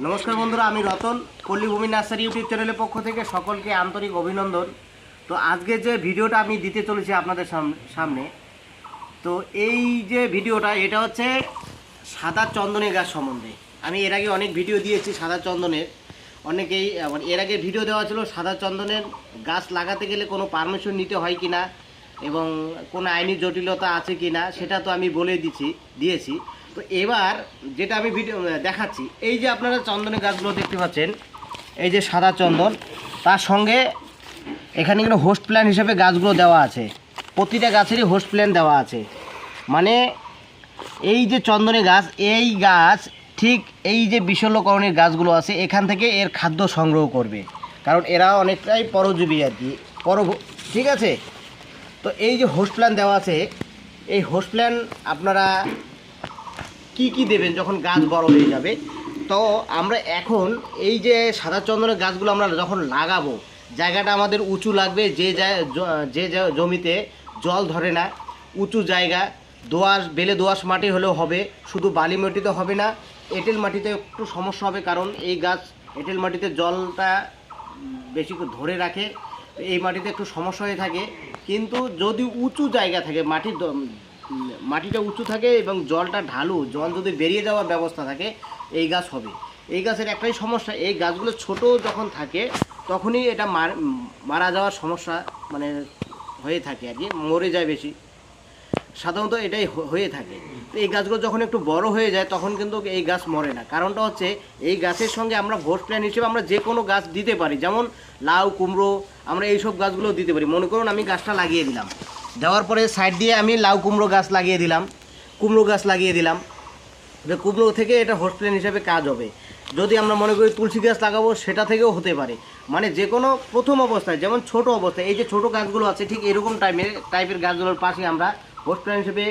নমস্কার বন্ধুরা, আমি রতন। পল্লীভূমি নার্সারি ইউটিউব চ্যানেলের পক্ষ থেকে সকলকে আন্তরিক অভিনন্দন। তো আজকে যে ভিডিওটা আমি দিতে চলেছি আপনাদের সাম- সামনে, তো এই যে ভিডিওটা, এটা হচ্ছে সাদা চন্দনের গাছ সম্বন্ধে। আমি এর আগে অনেক ভিডিও দিয়েছি সাদা চন্দনের। অনেকেই এর আগে ভিডিও দেওয়া ছিল সাদা চন্দনের গাছ লাগাতে গেলে কোনো পারমিশন নিতে হয় কি না এবং কোনো আইনি জটিলতা আছে কি না সেটা তো আমি বলে দিচ্ছি দিয়েছি। তো এবার যেটা আমি ভিডিও দেখাচ্ছি, এই যে আপনারা চন্দনের গাছগুলো দেখতে পাচ্ছেন, এই যে সাদা চন্দন, তার সঙ্গে এখানে কিন্তু হোস্ট প্ল্যান হিসেবে গাছগুলো দেওয়া আছে। প্রতিটা গাছেরই হোস্ট প্ল্যান দেওয়া আছে। মানে এই যে চন্দনে গাছ, এই গাছ ঠিক এই যে বিশল্যকরণের গাছগুলো আছে, এখান থেকে এর খাদ্য সংগ্রহ করবে। কারণ এরা অনেকটাই পরজীবী আর কি। পর ঠিক আছে? তো এই যে হোস্ট প্ল্যান দেওয়া আছে, এই হোস্ট প্ল্যান আপনারা কি কি দেবেন যখন গাছ বড় হয়ে যাবে? তো আমরা এখন এই যে সাদা চন্দনের গাছগুলো আমরা যখন লাগাবো, জায়গাটা আমাদের উঁচু লাগবে, যে যে জমিতে জল ধরে না, উঁচু জায়গা, দোআঁশ, বেলে দোআঁশ মাটি হলেও হবে, শুধু বালি মাটিতে হবে না, এঁটেল মাটিতে একটু সমস্যা হবে কারণ এই গাছ এঁটেল মাটিতে জলটা বেশি ধরে রাখে, এই মাটিতে একটু সমস্যা হয়ে থাকে কিন্তু যদি উঁচু জায়গা থাকে মাটির মাটিটা উঁচু থাকে এবং জলটা ঢালু, জল যদি বেরিয়ে যাওয়ার ব্যবস্থা থাকে, এই গাছ হবে। এই গাছের একটাই সমস্যা, এই গাছগুলো ছোট যখন থাকে, তখনই এটা মার- যাওয়ার সমস্যা মানে হয়ে থাকে আর কি, মরে যায় বেশি। সাধারণত এটাই হয়ে থাকে। তো এই গাছগুলো যখন একটু বড় হয়ে যায়, তখন কিন্তু এই গাছ মরে না। কারণটা হচ্ছে, এই গাছের সঙ্গে আমরা ভোট প্ল্যান হিসেবে আমরা যে কোনো গাছ দিতে পারি। যেমন লাউ, কুমড়ো, আমরা এইসব গাছগুলো দিতে পারি। মনে করুন আমি গাছটা লাগিয়ে দিলাম। দেওয়ার পরে সাইড দিয়ে আমি লাউ, কুমড়ো গাছ লাগিয়ে দিলাম। কুমড়ো গাছ লাগিয়ে দিলাম। যে কুমড়ো থেকে এটা হোস্ট প্ল্যান হিসেবে কাজ হবে। যদি আমরা মনে করি তুলসী গাছ লাগাবো, সেটা থেকেও হতে পারে। মানে যে কোনো প্রথম অবস্থায়, যেমন ছোট অবস্থায়, এই যে ছোট গাছগুলো আছে, ঠিক এরকম টাইপের টাইপের গাছগুলোর পাশে আমরা হোস্ট প্ল্যান হিসেবে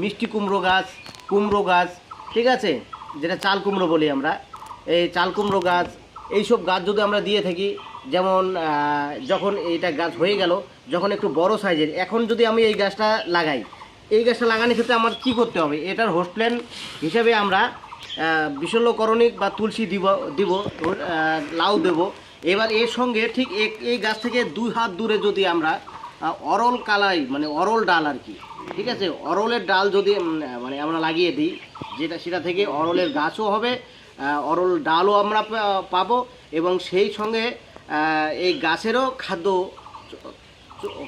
মিষ্টি কুমড়ো গাছ কুমড়ো গাছ, ঠিক আছে? যেটা চাল কুমড়ো বলি আমরা। এই চাল কুমড়ো গাছ, এইসব গাছ যদি আমরা দিয়ে থাকি, যেমন যখন এইটা গাছ হয়ে গেল, যখন একটু বড় সাইজের, এখন যদি আমি এই গাছটা লাগাই, এই গাছটা লাগানোর ক্ষেত্রে আমার কি করতে হবে? এটার হোস্ট প্ল্যান হিসেবে আমরা বিশল্যকরণিক বা তুলসী দিব দিব লাউ দেব। এবার এর সঙ্গে ঠিক এই গাছ থেকে দুই হাত দূরে যদি আমরা অরল কালাই মানে অরল ডাল আর কি। ঠিক আছে? অরলের ডাল যদি মানে আমরা লাগিয়ে দিই, যেটা, সেটা থেকে অরলের গাছও হবে অরল ডালও আমরা পাবো এবং সেই সঙ্গে এই গাছেরও খাদ্য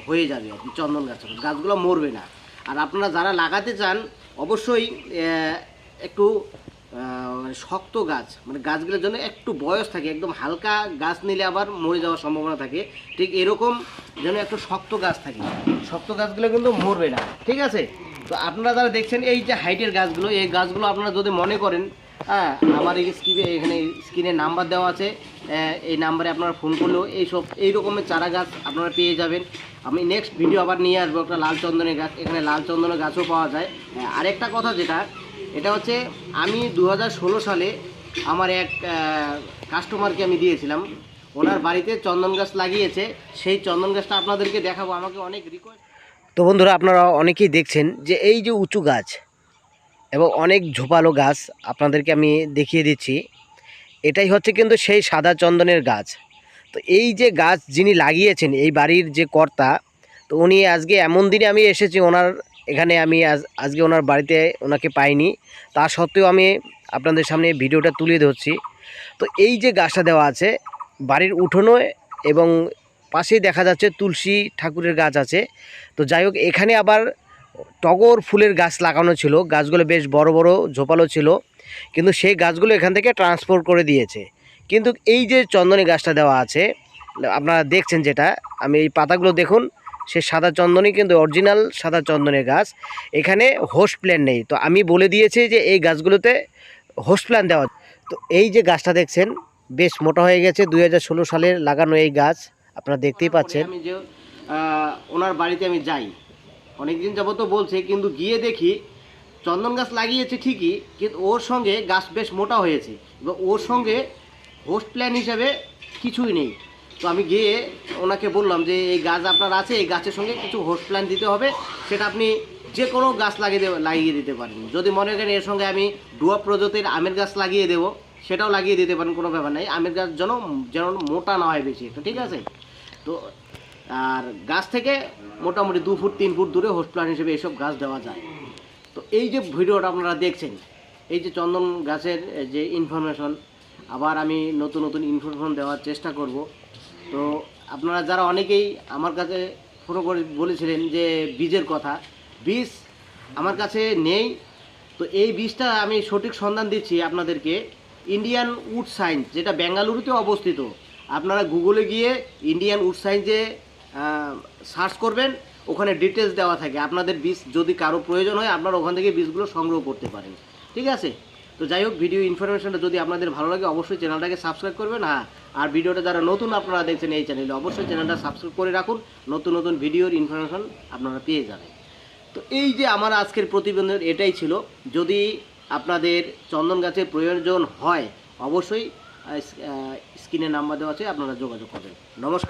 হয়ে যাবে আর কি, চন্দন গাছের গাছগুলো মরবে না। আর আপনারা যারা লাগাতে চান, অবশ্যই একটু মানে শক্ত গাছ। মানে গাছগুলোর জন্য একটু বয়স থাকে, একদম হালকা গাছ নিলে আবার মরে যাওয়ার সম্ভাবনা থাকে। ঠিক এরকম যেন একটু শক্ত গাছ থাকে। শক্ত গাছগুলো কিন্তু মরবে না, ঠিক আছে? তো আপনারা যারা দেখছেন, এই যে হাইটের গাছগুলো, এই গাছগুলো আপনারা যদি মনে করেন হ্যাঁ আমার এই স্ক্রিনে, এখানে স্ক্রিনে নাম্বার দেওয়া আছে এই নাম্বারে আপনারা ফোন করলেও এইসব এই রকমের চারা গাছ আপনারা পেয়ে যাবেন। আমি নেক্সট ভিডিও আবার নিয়ে আসব, একটা লাল চন্দনের গাছ, এখানে লাল চন্দনের গাছও পাওয়া যায়। আরেকটা কথা যেটা এটা হচ্ছে আমি দু হাজার ষোলো সালে আমার এক কাস্টমারকে আমি দিয়েছিলাম। ওনার বাড়িতে চন্দন গাছ লাগিয়েছে। সেই চন্দন গাছটা আপনাদেরকে দেখাবো। আমাকে অনেক রিকোয়েস্ট তো বন্ধুরা, আপনারা অনেকেই দেখছেন যে এই যে উঁচু গাছ এবং অনেক ঝোপালো গাছ আপনাদেরকে আমি দেখিয়ে দিচ্ছি। এটাই হচ্ছে কিন্তু সেই সাদা চন্দনের গাছ। তো এই যে গাছ যিনি লাগিয়েছেন, এই বাড়ির যে কর্তা, তো উনি আজকে এমন দিনে আমি এসেছি, ওনার এখানে আমি আজ, আজকে ওনার বাড়িতে ওনাকে পাইনি। তা সত্ত্বেও আমি আপনাদের সামনে ভিডিওটা তুলে ধরছি। তো এই যে গাছটা দেওয়া আছে, বাড়ির উঠোনো এবং পাশেই দেখা যাচ্ছে তুলসী ঠাকুরের গাছ আছে। তো যাই হোক, এখানে আবার টগর ফুলের গাছ লাগানো ছিল। গাছগুলো বেশ বড় বড়, ঝোপালো ছিল। কিন্তু সেই গাছগুলো এখান থেকে ট্রান্সপোর্ট করে দিয়েছে। কিন্তু এই যে চন্দনী গাছটা দেওয়া আছে, আপনারা দেখছেন যেটা, আমি এই পাতাগুলো দেখুন। সে সাদা চন্দনই কিন্তু অরিজিনাল সাদা চন্দনের গাছ। এখানে হোস্ট প্ল্যান নেই। তো আমি বলে দিয়েছি যে এই গাছগুলোতে হোস্ট প্ল্যান দেওয়া তো এই যে গাছটা দেখছেন বেশ মোটা হয়ে গেছে। দুই সালের লাগানো এই গাছ। আপনারা দেখতেই পাচ্ছেন। আমি যে ওনার বাড়িতে আমি যাই। অনেকদিন যাবত বলছে কিন্তু গিয়ে দেখি চন্দন গাছ লাগিয়েছে ঠিকই কিন্তু ওর সঙ্গে গাছ বেশ মোটা হয়েছে। এবং ওর সঙ্গে হোস্ট প্ল্যান হিসাবে কিছুই নেই। তো আমি গিয়ে ওনাকে বললাম যে, এই গাছ আপনার আছে, এই গাছের সঙ্গে কিছু হোস্ট প্ল্যান দিতে হবে। সেটা আপনি যে কোনো গাছ লাগিয়ে লাগিয়ে দিতে পারেন। যদি মনে করেন এর সঙ্গে আমি ডুয়া প্রজাতির আমের গাছ লাগিয়ে দেবো, সেটাও লাগিয়ে দিতে পারেন, কোনো ব্যাপার নেই। আমের গাছ যেন যেন মোটা না হয় বেশি একটু, ঠিক আছে? তো, আর গাছ থেকে মোটামুটি দু ফুট, তিন ফুট দূরে হোস্ট প্লান্ট হিসেবে এইসব গাছ দেওয়া যায়। তো এই যে ভিডিওটা আপনারা দেখছেন, এই যে চন্দন গাছের যে ইনফরমেশন আবার আমি নতুন নতুন ইনফরমেশন দেওয়ার চেষ্টা করব। তো আপনারা যারা অনেকেই আমার কাছে ফোন করে বলেছিলেন যে বীজের কথা, বীজ আমার কাছে নেই। তো এই বীজটা আমি সঠিক সন্ধান দিচ্ছি আপনাদেরকে। ইন্ডিয়ান উড সায়েন্স যেটা বেঙ্গালুরুতে অবস্থিত। আপনারা গুগলে গিয়ে ইন্ডিয়ান উড সায়েন্সে সার্চ করবেন। ওখানে ডিটেলস দেওয়া থাকে। আপনাদের বীজ যদি কারও প্রয়োজন হয়, আপনারা ওখান থেকে বীজগুলো সংগ্রহ করতে পারেন। ঠিক আছে? তো যাই হোক ভিডিও ইনফরমেশনটা যদি আপনাদের ভালো লাগে, অবশ্যই চ্যানেলটাকে সাবস্ক্রাইব করবেন। হ্যাঁ আর ভিডিওটা যারা নতুন আপনারা দেখছেন এই চ্যানেলে অবশ্যই চ্যানেলটা সাবস্ক্রাইব করে রাখুন। নতুন নতুন ভিডিওর ইনফরমেশন আপনারা পেয়ে যাবেন। তো এই যে আমার আজকের প্রতিবেদন, এটাই ছিল। যদি আপনাদের চন্দন গাছের প্রয়োজন হয়, অবশ্যই স্ক্রিনে নাম্বার দেওয়া আছে, আপনারা যোগাযোগ করবেন। নমস্কার।